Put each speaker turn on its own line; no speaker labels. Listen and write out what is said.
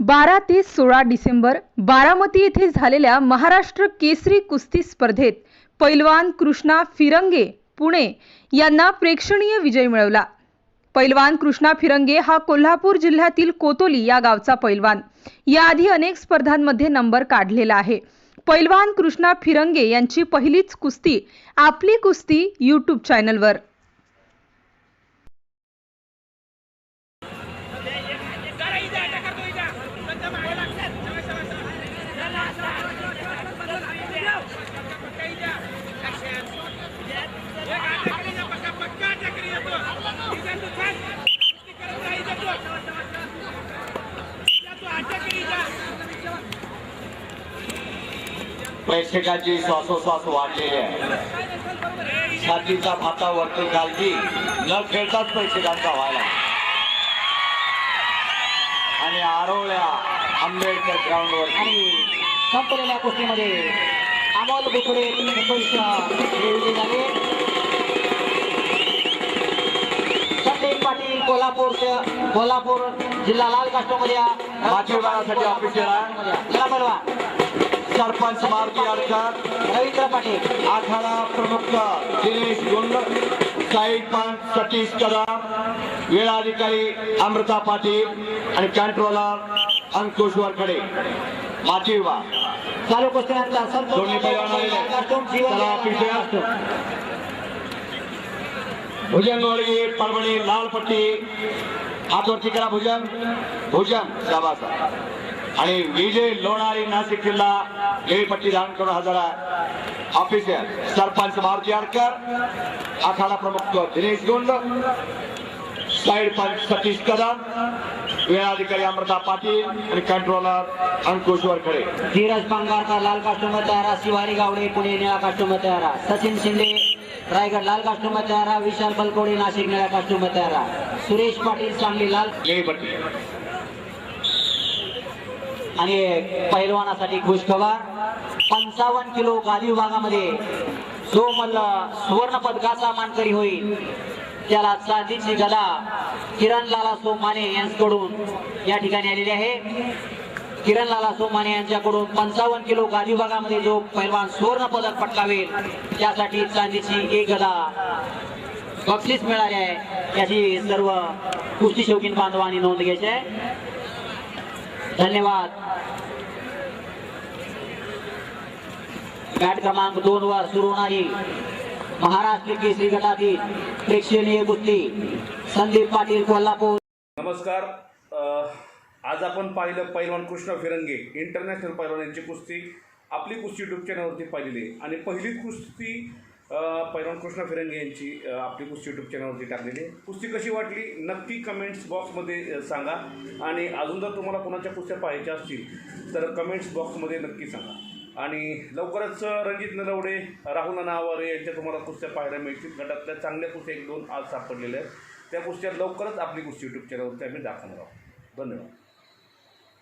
बारा ते सोळा डिसेंबर बारामती येथे झालेल्या महाराष्ट्र केसरी कुस्ती स्पर्धेत पैलवान कृष्णा फिरंगे पुणे यांना प्रेक्षणीय विजय मिळवला. पैलवान कृष्णा फिरंगे हा कोल्हापूर जिल्ह्यातील कोतोली या गावचा पैलवान. याआधी अनेक स्पर्धांमध्ये नंबर काढलेला आहे. पैलवान कृष्णा फिरंगे यांची पहिलीच कुस्ती आपली कुस्ती यूट्यूब चॅनलवर
प्रेक्षकांची श्वासोश्वास वाढलेली आहे. छातीचा भाता वरती घालती न खेळताच प्रेक्षकांचा व्हायला. आणि आरोळ्या आंबेडकर ग्राउंडवर
आणि संपलेल्या कुस्तीमध्ये अमोल बुकडे मुंबईच्या विजयी झाले संदीप पाटील कोल्हापूर कोल्हापूर जिल्हा लाल कास्टोमध्ये
माचेवाडासाठी ऑफिशियल आहे.
चला
सरपंच मारुती आडकर
रवींद्र पाटील
आखाडा प्रमुख दिनेश गुंड साईड पंच सतीश कदम वेळाधिकारी अमृता पाटील आणि कंट्रोलर अंकुश वरखडे माचीवा
चालू कुस्तीनंतर संतोष
दोन्ही पैलवान चला. भुजंग गोळगी परभणी लाल पट्टी हातवरती करा भुजंग. भुजंग शाबास. आणि विजय लोणारी नाशिक जिल्हा पट्टी धारण करून हजर आहे ऑफिसर सरपंच मारुती आडकर आखाडा प्रमुख दिनेश गुंड साईड पंच सतीश कदम वेळाधिकारी अमृता पाटील आणि कंट्रोलर अंकुश वरखडे.
धीरज पांगारकर लाल कास्टूम तयारा शिवारी गावडे पुणे निळा कास्टूम तयारा सचिन शिंदे रायगड लाल कास्टूम तयारा विशाल बलकोडे नाशिक निळा कास्टूम तयारा सुरेश पाटील सांगली लाल
पट्टी
आणि पैलवानासाठी खुशखबर. पंचावन्न किलो गादी विभागामध्ये जो मल्ल सुवर्ण पदकाचा मानकरी होईल. त्याला चांदीची गदा किरण लाला सोमाने यांच्याकडून या ठिकाणी आलेली आहे. किरण लाला सोमाने यांच्याकडून पंचावन्न किलो गादी विभागामध्ये जो पैलवान सुवर्ण पदक पटकावेल त्यासाठी चांदीची एक गदा बक्षीस मिळाली आहे. याची सर्व कुस्ती शौकीन बांधवांनी नोंद घ्यायची आहे. धन्यवाद. बॅट क्रमांक दोन वर सुरू होणारी महाराष्ट्र केसरी गटातील प्रेक्षणीय कुस्ती संदीप पाटील कोल्हापूर.
नमस्कार. आज आपण पाहिलं पैलवान कृष्ण फिरंगे इंटरनॅशनल पैलवान यांची कुस्ती. आपली कुस्ती युट्यूब चॅनलवरती पाहिलेली आणि पहिली कुस्ती पैलवान कृष्ण फिरंगे यांची आपली कुस्ती यूट्यूब चॅनलवरती टाकलेली कुस्ती कशी वाटली? नक्की कमेंट्स बॉक्समध्ये सांगा. आणि अजून जर तुम्हाला कोणाच्या कुस्त्या पाहायच्या असतील तर कमेंट्स बॉक्समध्ये नक्की सांगा. आणि लवकरच रणजित नरवडे राहुल नावारे यांच्या तुम्हाला कुस्त्या पाहायला मिळतील. गटातल्या चांगल्या कुस्त्या एक दोन आज सापडलेल्या आहेत. त्या कुस्त्या लवकरच आपली कुस्ती यूट्यूब चॅनलवरती आम्ही दाखवणार आहोत. धन्यवाद.